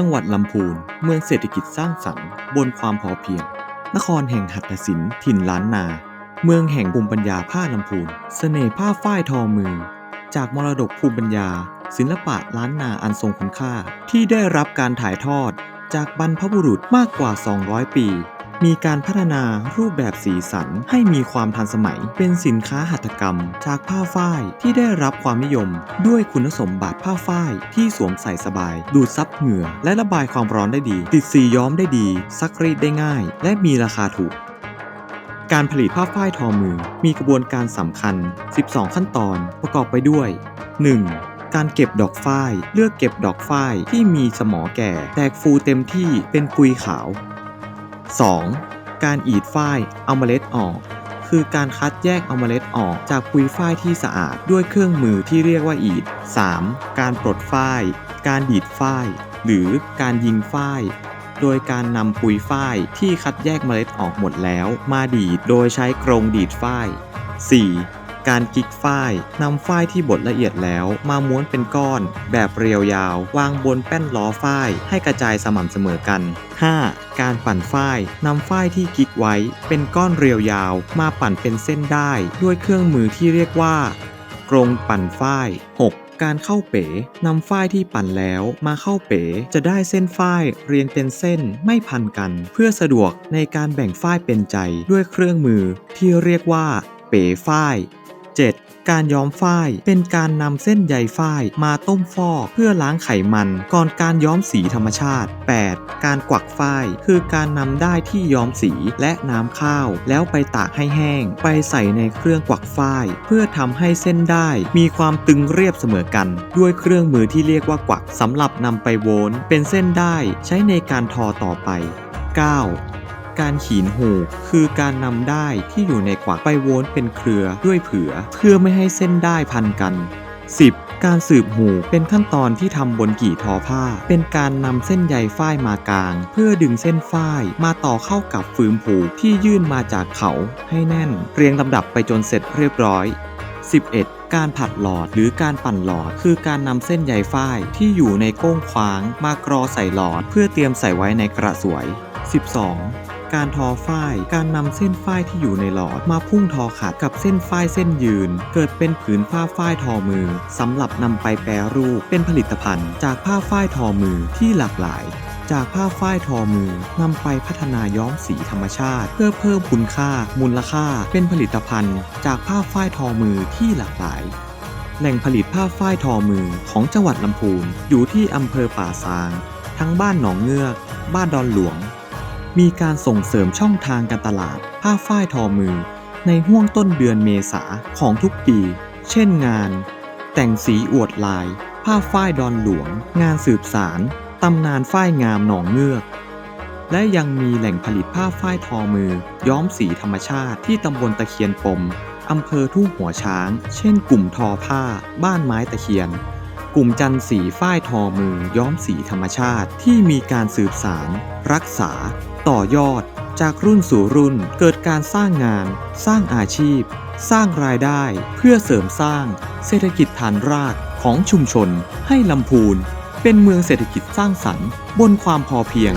จังหวัดลำพูน เมืองเศรษฐกิจสร้างสรรค์ บนความพอเพียง นครแห่งหัตถศิลป์ถิ่นล้านนา เมืองแห่งภูมิปัญญาผ้าลำพูนเสน่ห์ผ้าฝ้ายทอมือ จากมรดกภูมิปัญญา ศิลปะล้านนาอันทรงคุณค่า ที่ได้รับการถ่ายทอดจากบรรพบุรุษมากกว่า 200 ปี มีการพัฒนารูปแบบสีสันให้มีความทันสมัย เป็นสินค้าหัตถกรรม จากผ้าฝ้ายที่ได้รับความนิยม ด้วยคุณสมบัติผ้าฝ้ายที่สวมใส่สบาย ดูดซับเหงื่อ และระบายความร้อนได้ดี ติดสีย้อมได้ดี ซักรีดได้ง่าย และมีราคาถูกการผลิตผ้าฝ้ายทอมือ มีกระบวนการสำคัญ 12 ขั้นตอน ประกอบไปด้วย 1. การเก็บดอกฝ้าย เลือกเก็บดอกฝ้ายที่มีสมอแก่ แตกฟูเต็มที่เป็นปุยขาว 2. การอีดฝ้ายเอาเมล็ดออก คือการคัดแยกเอาเมล็ดออกจากปุ๋ยฝ้ายที่สะอาดด้วยเครื่องมือที่เรียกว่าอีด 3. การปลดฝ้าย การดีดฝ้าย หรือการยิงฝ้ายโดยการนำปุ๋ยฝ้ายที่คัดแยกเมล็ดออกหมดแล้ว มาดีดโดยใช้กรงดีดฝ้าย 4. การกิ๊กฝ้ายนำฝ้ายที่บดละเอียดแล้ว มาม้วนเป็นก้อน แบบเรียวยาว วางบนแป้นล้อฝ้ายให้กระจายสม่ำเสมอกัน 5. การปั่นฝ้ายนำฝ้ายที่กิ๊กไว้ เป็นก้อนเรียวยาว มาปั่นเป็นเส้นได้ ด้วยเครื่องมือที่เรียกว่ากรงปั่นฝ้าย 6. การเข้าเป๋นำฝ้ายที่ปั่นแล้วมาเข้าเป๋จะได้เส้นฝ้ายเรียงเป็นเส้นไม่พันกัน เพื่อสะดวกในการแบ่งฝ้ายเป็นใจด้วยเครื่องมือที่เรียกว่าเป๋ฝ้าย 7. การย้อมฝ้ายเป็นการนำเส้นใยฝ้ายมาต้มฟอกเพื่อล้างไขมันก่อนการย้อมสีธรรมชาติ 8. การกวักฝ้ายคือการนำได้ที่ย้อมสีและน้ำข้าว แล้วไปตากให้แห้ง ไปใส่ในเครื่องกวักฝ้ายเพื่อทำให้เส้นได้มีความตึงเรียบเสมอกัน ด้วยเครื่องมือที่เรียกว่ากวักสำหรับนำไปโวนเป็นเส้นได้ใช้ในการทอต่อไป 9. การขีนหูกคือการนำได้ที่อยู่ในกวักไปโวนเป็นเครือด้วยเผือ เพื่อไม่ให้เส้นได้พันกัน 10. การสืบหูกเป็นขั้นตอนที่ทำบนกี่ทอผ้า เป็นการนำเส้นใยฝ้ายมากลาง เพื่อดึงเส้นฝ้ายมาต่อเข้ากับฟืมผูกที่ยื่นมาจากเขาให้แน่น เรียงลำดับไปจนเสร็จเรียบร้อย 11. การผัดหลอดหรือการปั่นหลอด คือการนำเส้นใยฝ้ายที่อยู่ในก้งคว้าง มากรอใส่หลอด เพื่อเตรียมใส่ไว้ในกระสวย 12. การทอฝ้าย การนำเส้นฝ้ายที่อยู่ในหลอดมาพุ่งทอขัดกับเส้นฝ้ายเส้นยืน เกิดเป็นผืนผ้าฝ้ายทอมือสำหรับนำไปแปรรูปเป็นผลิตภัณฑ์ จากผ้าฝ้ายทอมือที่หลากหลายจากผ้าฝ้ายทอมือนำไปพัฒนาย้อมสีธรรมชาติ เพื่อเพิ่มคุณค่า มูลค่า เป็นผลิตภัณฑ์ จากผ้าฝ้ายทอมือที่หลากหลาย แหล่งผลิตผ้าฝ้ายทอมือของจังหวัดลำพูนอยู่ที่อำเภอป่าซาง ทั้งบ้านหนองเงือก บ้านดอนหลวง มีการส่งเสริมช่องทางการตลาด ผ้าฝ้ายทอมือ ในห่วงต้นเดือนเมษาของทุกปี เช่นงาน แต่งสีอวดลาย ผ้าฝ้ายดอนหลวง งานสืบสารตำนานฝ้ายงามหนองเงือก และยังมีแหล่งผลิตผ้าฝ้ายทอมือ ย้อมสีธรรมชาติที่ตำบลตะเคียนปมอำเภอทุ่งหัวช้าง เช่นกลุ่มทอผ้า บ้านไม้ตะเคียน กลุ่มจันสีฝ้ายทอมือย้อมสีธรรมชาติที่มีการสืบสาร รักษา ต่อยอด จากรุ่นสู่รุ่นเกิดการสร้างงาน สร้างอาชีพ สร้างรายได้เพื่อเสริมสร้าง เศรษฐกิจฐานรากของชุมชน ให้ลำพูน เป็นเมืองเศรษฐกิจสร้างสรรค์ บนความพอเพียง